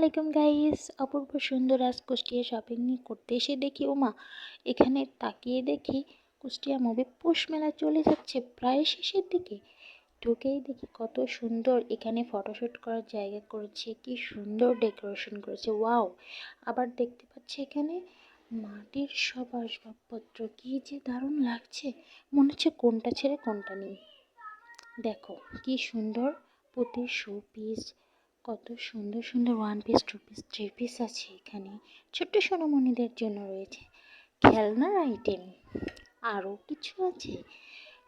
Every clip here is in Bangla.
আসসালামাইকুম গাইস। অপূর্ব সুন্দর আজ কুষ্টিয়া শপিং করতে এসে দেখি ওমা। এখানে তাকিয়ে দেখি কুষ্টিয়া মুভি পৌষ মেলা চলে যাচ্ছে প্রায় শেষের দিকে। ঢুকেই দেখি কত সুন্দর এখানে ফটোশ্যুট করার জায়গা করেছে, কি সুন্দর ডেকোরেশন করেছে ওয়াও আবার দেখতে পাচ্ছি এখানে মাটির সব আসবাবপত্র, কি যে দারুণ লাগছে। মনে হচ্ছে কোনটা ছেড়ে কোনটা নেই। দেখো, কি সুন্দর পুঁতির শো পিস কত সুন্দর সুন্দর one piece two piece three piece আছে এখানে। ছোট্ট সোনামণিদের জন্য রয়েছে খেলনার আইটেম আরও কিছু আছে।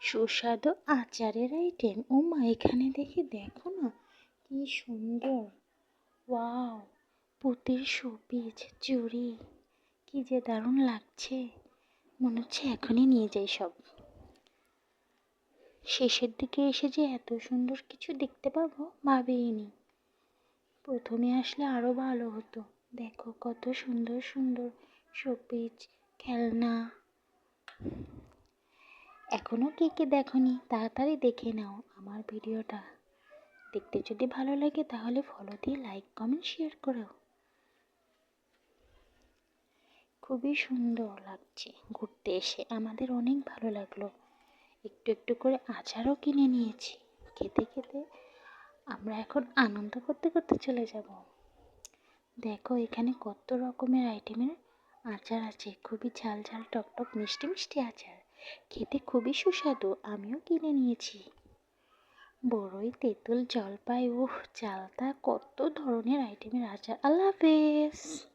সুস্বাদু আচারের আইটেম ও মা এখানে দেখে দেখো না, কি সুন্দর। ওয়াও, পুতির শোপিস, চুড়ি, কি যে দারুণ লাগছে। মনে হচ্ছে এখনই নিয়ে যাই সব। শেষের দিকে এসে যে এত সুন্দর কিছু দেখতে পাবো ভাবিনি প্রথমে আসলে আরও ভালো হতো। দেখো কত সুন্দর সুন্দর শোপিস, খেলনা। এখনও কে কে দেখনি, তাড়াতাড়ি দেখে নাও আমার ভিডিওটা। দেখতে যদি ভালো লাগে তাহলে ফলো দিয়ে লাইক কমেন্ট শেয়ার করো। খুবই সুন্দর লাগছে ঘুরতে এসে, আমাদের অনেক ভালো লাগল। একটু একটু করে আচারও কিনে নিয়েছি। খেতে খেতে আমরা এখন আনন্দ করতে করতে চলে যাব। দেখো, এখানে কত রকমের আইটেমের আচার আছে। খুবই ঝাল ঝাল টকটক টক, মিষ্টি মিষ্টি আচার। খেতে খুবই সুস্বাদু, আমিও কিনে নিয়েছি। বড়ই তেঁতুল জলপাই ও চালতা, কত ধরনের আইটেমের আচার। আল্লাহ হাফেজ।